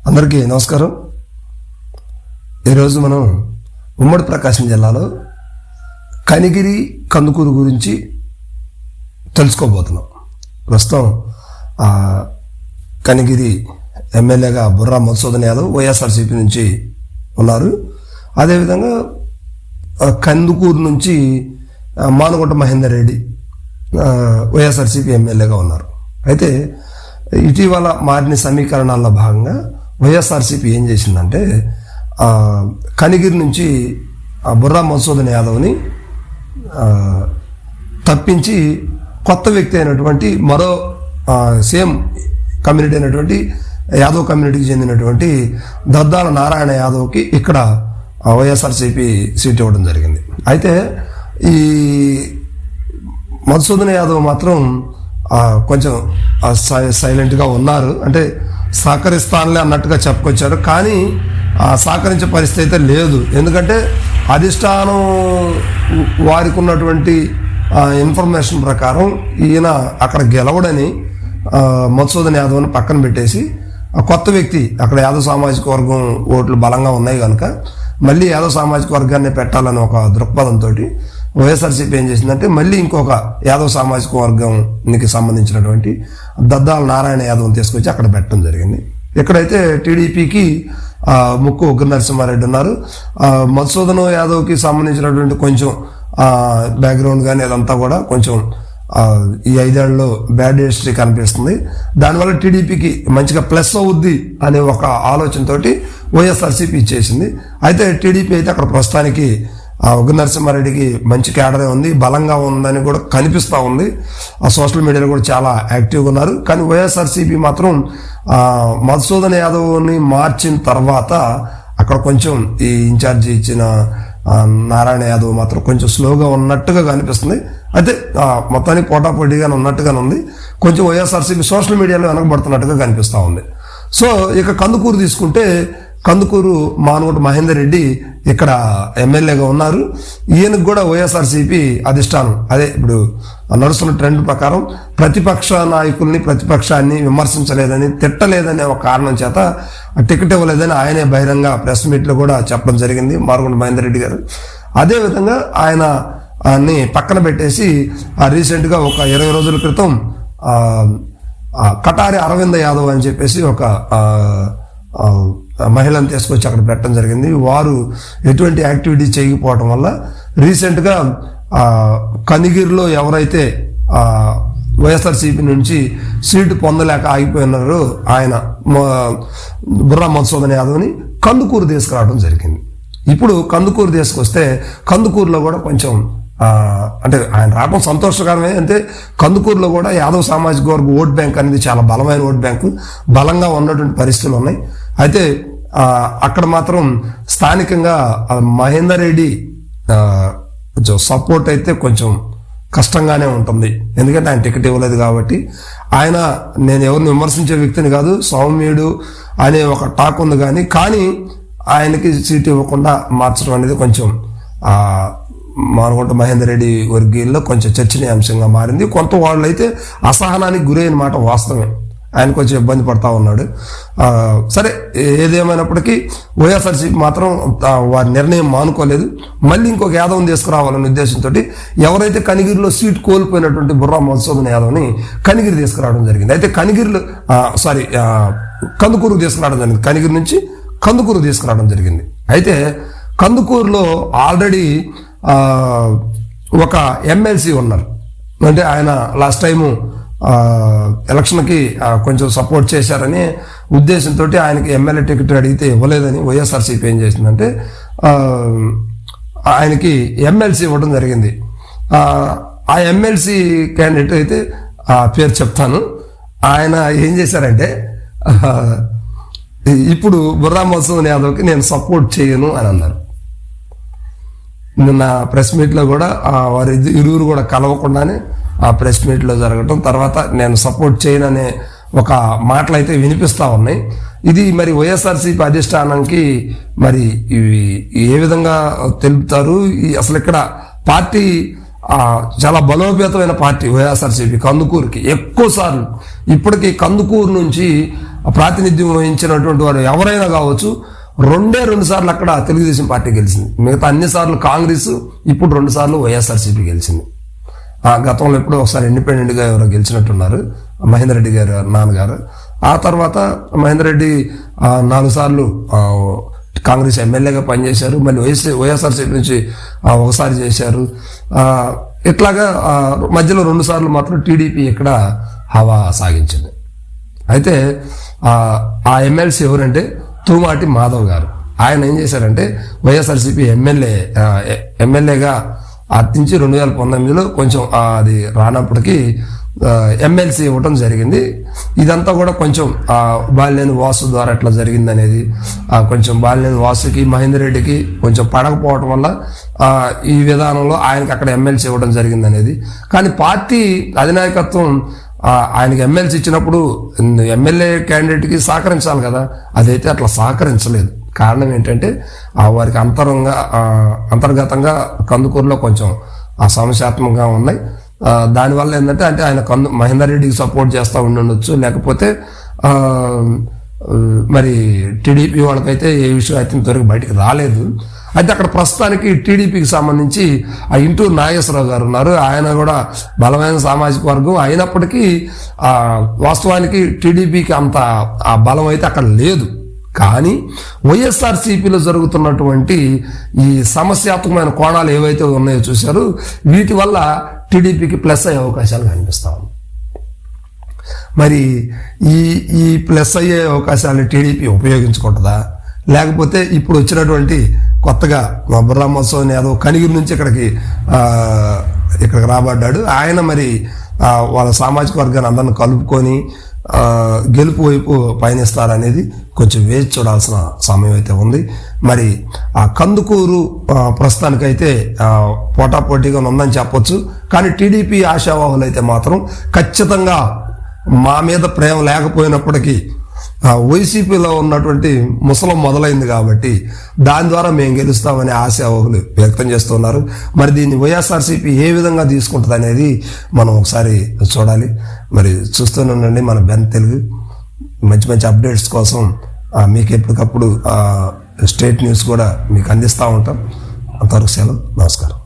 అందరికీ నమస్కారం. ఈరోజు మనం ఉమ్మడి ప్రకాశం జిల్లాలో కనిగిరి కందుకూరు గురించి తెలుసుకోబోతున్నాం. ప్రస్తుతం కనిగిరి ఎమ్మెల్యేగా బుర్రా మధుసూదన్ యాదవ్ వైఎస్ఆర్సీపీ నుంచి ఉన్నారు. అదేవిధంగా కందుకూరు నుంచి మానగుంట మానుగుంట మహేందర్ రెడ్డి ఆ, వైఎస్ఆర్సీపీ ఎమ్మెల్యేగా ఉన్నారు. అయితే ఇటీవల మారిన సమీకరణాల్లో భాగంగా వైఎస్ఆర్సీపీ ఏం చేసిందంటే కనిగిరి నుంచి ఆ, బుర్రా మధుసూదన్ యాదవ్ని తప్పించి కొత్త వ్యక్తి అయినటువంటి మరో సేమ్ కమ్యూనిటీ అయినటువంటి యాదవ్ కమ్యూనిటీకి చెందినటువంటి దద్దాల నారాయణ యాదవ్కి ఇక్కడ వైఎస్ఆర్సీపీ సీట్ ఇవ్వడం జరిగింది. అయితే ఈ మధుసూదన్ యాదవ్ మాత్రం కొంచెం సై- సైలెంట్గా ఉన్నారు. అంటే సహకరిస్తానులే అన్నట్టుగా చెప్పుకొచ్చారు. కానీ సహకరించే పరిస్థితి అయితే లేదు. ఎందుకంటే అధిష్టానం వారికి ఉన్నటువంటి ఇన్ఫర్మేషన్ ప్రకారం ఈయన అక్కడ గెలవడని మధుసూదన్ యాదవ్ని పక్కన పెట్టేసి కొత్త వ్యక్తి అక్కడ యాదవ్ సామాజిక వర్గం ఓట్లు బలంగా ఉన్నాయి కనుక మళ్ళీ యాదవ్ సామాజిక వర్గాన్ని పెట్టాలని ఒక దృక్పథంతో వైఎస్ఆర్సీపీ ఏం చేసిందంటే మళ్ళీ ఇంకొక యాదవ్ సామాజిక వర్గంకి సంబంధించినటువంటి దద్దాల నారాయణ యాదవ్ని తీసుకొచ్చి అక్కడ పెట్టడం జరిగింది. ఎక్కడైతే టీడీపీకి ముక్కు ఉగ్ర నరసింహారెడ్డి ఉన్నారు మధుసూదన మధుసూదన్ యాదవ్కి సంబంధించినటువంటి కొంచెం బ్యాక్గ్రౌండ్ కానీ అదంతా కూడా కొంచెం ఈ ఐదేళ్ళలో బ్యాడ్ హిస్టరీ కనిపిస్తుంది. దానివల్ల టీడీపీకి మంచిగా ప్లస్ అవుద్ది అనే ఒక ఆలోచనతోటి వైఎస్ఆర్సీపీ ఇచ్చేసింది. అయితే టీడీపీ అయితే అక్కడ ప్రస్తుతానికి ఆ ఉగ్ర నరసింహారెడ్డికి మంచి కేడరే ఉంది బలంగా ఉందని కూడా కనిపిస్తూ ఉంది. ఆ సోషల్ మీడియాలో కూడా చాలా యాక్టివ్గా ఉన్నారు. కానీ వైఎస్ఆర్సీపీ మాత్రం మధుసూదన్ యాదవ్ని మార్చిన తర్వాత అక్కడ కొంచెం ఈ ఇన్ఛార్జి ఇచ్చిన నారాయణ యాదవ్ మాత్రం కొంచెం స్లోగా ఉన్నట్టుగా కనిపిస్తుంది. అయితే మొత్తానికి పోటాపోటీగానే ఉన్నట్టుగానే ఉంది. కొంచెం వైఎస్ఆర్సీపీ సోషల్ మీడియాలో వెనకబడుతున్నట్టుగా కనిపిస్తూ ఉంది. సో ఇక కందుకూరు తీసుకుంటే కందుకూరు మానుగుడు మహేందర్ రెడ్డి ఇక్కడ ఎమ్మెల్యేగా ఉన్నారు. ఈయనకు కూడా వైఎస్ఆర్సీపీ అధిష్టానం. అదే ఇప్పుడు నడుస్తున్న ట్రెండ్ ప్రకారం ప్రతిపక్ష నాయకుల్ని ప్రతిపక్షాన్ని విమర్శించలేదని తిట్టలేదనే ఒక కారణం చేత టికెట్ ఇవ్వలేదని ఆయనే బహిరంగ ప్రెస్ మీట్లో కూడా చెప్పడం జరిగింది మారుగుంట మహేందర్ రెడ్డి గారు. అదేవిధంగా ఆయన ని పక్కన పెట్టేసి రీసెంట్గా ఒక ఇరవై రోజుల క్రితం కటారి అరవింద యాదవ్ అని చెప్పేసి ఒక మహిళను తీసుకొచ్చి అక్కడ పెట్టడం జరిగింది. వారు ఎటువంటి యాక్టివిటీ చేయకపోవడం వల్ల రీసెంట్గా కనిగిరిలో ఎవరైతే వైఎస్ఆర్సీపీ నుంచి సీటు పొందలేక ఆగిపోయినారో ఆయన బుర్రా మధుసూదన్ యాదవ్ని కందుకూరు తీసుకురావడం జరిగింది. ఇప్పుడు కందుకూరు తీసుకొస్తే కందుకూరులో కూడా కొంచెం అంటే ఆయన రావడం సంతోషకరమే అంటే కందుకూరులో కూడా యాదవ్ సామాజిక వర్గ ఓట్ బ్యాంక్ అనేది చాలా బలమైన ఓట్ బ్యాంకు. బలంగా ఉన్నటువంటి పరిస్థితులు ఉన్నాయి. అయితే అక్కడ మాత్రం స్థానికంగా మహేందర్ రెడ్డి కొంచెం సపోర్ట్ అయితే కొంచెం కష్టంగానే ఉంటుంది. ఎందుకంటే ఆయన టికెట్ ఇవ్వలేదు కాబట్టి. ఆయన నేను ఎవరిని విమర్శించే వ్యక్తిని కాదు సౌమ్యుడు అనే ఒక టాక్ ఉంది కానీ కానీ ఆయనకి సీట్ ఇవ్వకుండా మార్చడం అనేది కొంచెం ఆ, మానుకుంట మహేందర్ రెడ్డి వర్గీయుల్లో కొంచెం చర్చనీయాంశంగా మారింది. కొంత వాళ్ళు అయితే అసహనానికి గురైన మాట వాస్తవమే. ఆయన కొంచెం ఇబ్బంది పడతా ఉన్నాడు. సరే ఏదేమైనప్పటికీ వైఎస్ఆర్సీపీ మాత్రం వారి నిర్ణయం మానుకోలేదు. మళ్ళీ ఇంకొక యాదవ్ని తీసుకురావాలనే ఉద్దేశంతో ఎవరైతే కనిగిరిలో సీట్ కోల్పోయినటువంటి బుర్రా మధుసూదన్ యాదవ్ని కనిగిరి తీసుకురావడం జరిగింది. అయితే కనిగిరిలో సారీ కందుకూరు తీసుకురావడం జరిగింది. కనిగిరి నుంచి కందుకూరు తీసుకురావడం జరిగింది. అయితే కందుకూరులో ఆల్రెడీ ఒక ఎమ్మెల్సీ ఉన్నారు. అంటే ఆయన లాస్ట్ టైము ఎలక్షన్కి కొంచెం సపోర్ట్ చేశారని ఉద్దేశంతో ఆయనకి ఎమ్మెల్యే టికెట్ అడిగితే ఇవ్వలేదని వైఎస్ఆర్సీపీ ఏం చేసిందంటే ఆయనకి ఎమ్మెల్సీ ఇవ్వడం జరిగింది. ఆ, ఎమ్మెల్సీ క్యాండిడేట్ అయితే ఆ పేరు చెప్తాను. ఆయన ఏం చేశారంటే ఇప్పుడు బుర్రా మోత్సవం యాదవ్కి నేను సపోర్ట్ చేయను అని అన్నారు. నిన్న ప్రెస్ మీట్లో కూడా వారి ఇరువురు కూడా కలవకుండానే ఆ ప్రెస్ మీట్లో జరగటం. తర్వాత నేను సపోర్ట్ చేయననే ఒక మాటలు అయితే వినిపిస్తా ఉన్నాయి. ఇది మరి వైఎస్ఆర్సీపీ అధిష్టానానికి మరి ఇవి ఏ విధంగా తెలుపుతారు? ఈ అసలు ఇక్కడ పార్టీ చాలా బలోపేతమైన పార్టీ వైఎస్ఆర్సీపీ కందుకూరుకి. ఎక్కువ సార్లు ఇప్పటికీ కందుకూరు నుంచి ప్రాతినిధ్యం వహించినటువంటి వారు ఎవరైనా కావచ్చు రెండే రెండు సార్లు అక్కడ తెలుగుదేశం పార్టీ గెలిచింది. మిగతా అన్ని సార్లు కాంగ్రెస్ ఇప్పుడు రెండు సార్లు వైఎస్ఆర్సీపీ గెలిచింది. ఆ గతంలో ఎప్పుడో ఒకసారి ఇండిపెండెంట్గా ఎవరో గెలిచినట్టున్నారు మహేందర్ రెడ్డి గారు నాన్నగారు. ఆ తర్వాత మహేందర్ రెడ్డి నాలుగు సార్లు కాంగ్రెస్ ఎమ్మెల్యేగా పనిచేశారు. మళ్ళీ వైఎస్ వైఎస్ఆర్సీపీ నుంచి ఒకసారి చేశారు. ఇట్లాగా మధ్యలో రెండు సార్లు మాత్రం టీడీపీ ఇక్కడ హవా సాగించింది. అయితే ఆ, ఎమ్మెల్సీ ఎవరంటే తూమాటి మాధవ్ గారు. ఆయన ఏం చేశారంటే వైఎస్ఆర్సీపీ ఎమ్మెల్యే ఎమ్మెల్యేగా అర్తించి రెండు వేల పంతొమ్మిదిలో కొంచెం అది రానప్పటికీ ఎమ్మెల్సీ ఇవ్వటం జరిగింది. ఇదంతా కూడా కొంచెం ఆ, బాలినేని వాసు ద్వారా ఎట్లా జరిగింది అనేది కొంచెం బాలినేని వాసుకి మహేందర్ రెడ్డికి కొంచెం పడకపోవటం వల్ల ఈ విధానంలో ఆయనకి అక్కడ ఎమ్మెల్సీ ఇవ్వడం జరిగింది అనేది కానీ పార్టీ అధినాయకత్వం ఆయనకి ఎమ్మెల్సీ ఇచ్చినప్పుడు ఎమ్మెల్యే క్యాండిడేట్కి సహకరించాలి కదా. అదైతే అట్లా సహకరించలేదు. కారణం ఏంటంటే ఆ వారికి అంతరంగా అంతర్గతంగా కందుకూరులో కొంచెం ఆ సమస్యాత్మకంగా ఉన్నాయి దానివల్ల ఏంటంటే అంటే ఆయన కందు మహేందర్ రెడ్డికి సపోర్ట్ చేస్తూ ఉండొచ్చు. లేకపోతే మరి టీడీపీ వాళ్ళకైతే ఏ విషయం అయితే ఇంతవరకు బయటికి రాలేదు. అయితే అక్కడ ప్రస్తుతానికి టీడీపీకి సంబంధించి ఆ ఇంటూరు నాగేశ్వరరావు గారు ఉన్నారు. ఆయన కూడా బలమైన సామాజిక వర్గం. అయినప్పటికీ ఆ, వాస్తవానికి టీడీపీకి అంత ఆ బలం అయితే అక్కడ లేదు. కానీ వైఎస్ఆర్సీపీలో జరుగుతున్నటువంటి ఈ సమస్యాత్మకమైన కోణాలు ఏవైతే ఉన్నాయో చూశారు వీటి వల్ల టీడీపీకి ప్లస్ అయ్యే అవకాశాలు కనిపిస్తా ఉన్నాయి. మరి ఈ ఈ ప్లస్ అయ్యే అవకాశాలు టీడీపీ ఉపయోగించుకుంటుందా? లేకపోతే ఇప్పుడు వచ్చినటువంటి కొత్తగా బ్రహ్మోత్సవం ఏదో యాదవ్ కనిగిరి నుంచి ఇక్కడికి ఇక్కడికి రాబడ్డాడు. ఆయన మరి వాళ్ళ సామాజిక వర్గాన్ని అందరిని కలుపుకొని గెలుపు వైపు పయనిస్తారనేది కొంచెం వేచి చూడాల్సిన సమయం అయితే ఉంది. మరి ఆ కందుకూరు ప్రస్తుతానికైతే పోటాపోటీగా ఉందని చెప్పొచ్చు. కానీ టీడీపీ ఆశావాహులు అయితే మాత్రం ఖచ్చితంగా మా మీద ప్రేమ లేకపోయినప్పటికీ వైసీపీలో ఉన్నటువంటి ముసలం మొదలైంది కాబట్టి దాని ద్వారా మేము గెలుస్తామనే ఆశావహులు వ్యక్తం చేస్తున్నారు. మరి దీన్ని వైఎస్ఆర్సీపీ ఏ విధంగా తీసుకుంటుంది అనేది మనం ఒకసారి చూడాలి. మరి చూస్తూనే ఉండండి మన బెన్ తెలుగు. మంచి మంచి అప్డేట్స్ కోసం మీకు ఎప్పటికప్పుడు స్టేట్ న్యూస్ కూడా మీకు అందిస్తూ ఉంటాం. అంతవరకు సెలవు. నమస్కారం.